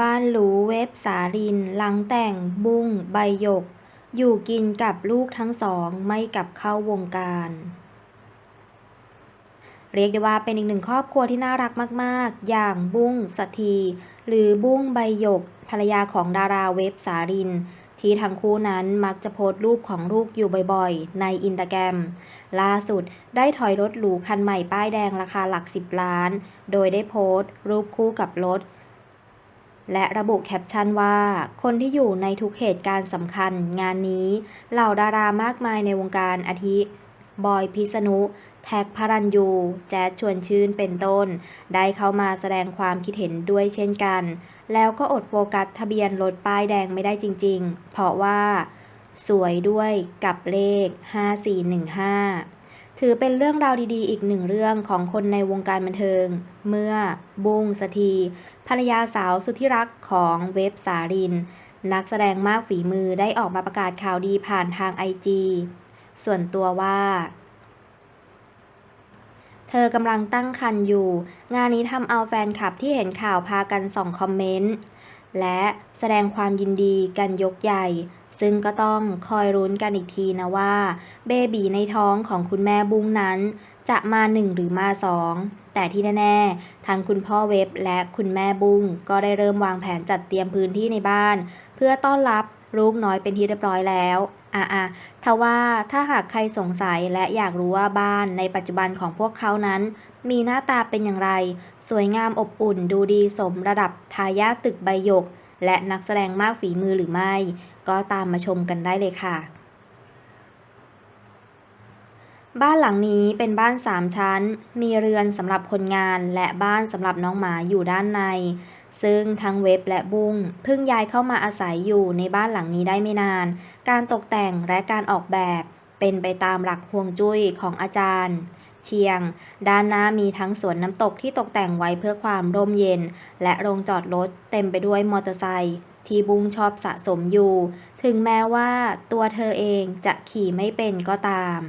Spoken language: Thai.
บ้านหรูเวฟสารินหลังแต่ง บุ้ง ใบหยก อยู่กินกับลูกทั้งสอง ไม่กลับเข้าวงการเรียกได้ว่าเป็นอีกหนึ่งครอบครัวที่น่ารักมาก ๆ อย่างบุ้งสถีหรือบุ้งใบหยก ภรรยาของดาราเวฟสาริน ที่ทั้งคู่นั้นมักจะโพสต์รูปของลูกอยู่บ่อยๆ ในอินตาแกรม ล่าสุดได้ถอยรถหรูคันใหม่ป้ายแดงราคาหลักสิบล้าน โดยได้โพสต์รูปคู่กับรถ และระบุแคปชั่นว่า คนที่อยู่ในทุกเหตุการณ์สำคัญ งานนี้เหล่าดารามากมายในวงการอาทิ บอยพิษณุ แท็กพระรัญยู แจ๊ดชวนชื่นเป็นต้น ได้เข้ามาแสดงความคิดเห็นด้วยเช่นกัน แล้วก็อดโฟกัสทะเบียนรถป้ายแดงไม่ได้จริง ๆ เพราะว่า สวยด้วยกับเลข 5415 ถือเป็นเรื่องราวดีๆ อีกหนึ่งเรื่องของคนในวงการบันเทิง เมื่อบุ้งสถีภรรยาสาวสุดที่รักของเวฟสาริน นักแสดงมากฝีมือได้ออกมาประกาศข่าวดีผ่านทางไอจีส่วนตัวว่า เธอกำลังตั้งครรภ์อยู่ งานนี้ทำเอาแฟนคลับที่เห็นข่าวพากันส่องคอมเมนต์ และแสดงความยินดีกันยกใหญ่ ซึ่งก็ต้องคอยรุ้นกันอีกทีนะว่า เบบีในท้องของคุณแม่บุ้งนั้น จะมาหนึ่งหรือมาสองแต่ที่แน่ๆ ทั้งคุณพ่อเว็บและคุณแม่บุ้งก็ได้เริ่มวางแผนจัดเตรียมพื้นที่ในบ้าน เพื่อต้อนรับลูกน้อยเป็นที่เรียบร้อยแล้วอะอะทว่าถ้าหากใครสงสัยและอยากรู้ว่าบ้านในปัจจุบันของพวกเขานั้น มีหน้าตาเป็นอย่างไร สวยงามอบอุ่นดูดีสมระดับทายาทตึกใบหยก และนักแสดงมากฝีมือหรือไม่ ก็ตามมาชมกันได้เลยค่ะ บ้านหลังนี้เป็นบ้านสามชั้น มีเรือนสำหรับคนงานและบ้านสำหรับน้องหมาอยู่ด้านใน ซึ่งทั้งเว็บและบุ้งเพิ่งย้ายเข้ามาอาศัยอยู่ในบ้านหลังนี้ได้ไม่นาน การตกแต่งและการออกแบบเป็นไปตามหลักฮวงจุ้ยของอาจารย์เชียง ด้านหน้ามีทั้งสวนน้ำตกที่ตกแต่งไว้เพื่อความร่มเย็น และโรงจอดรถเต็มไปด้วยมอเตอร์ไซค์ ที่บุ้งชอบสะสมอยู่ ถึงแม้ว่าตัวเธอเองจะขี่ไม่เป็นก็ตาม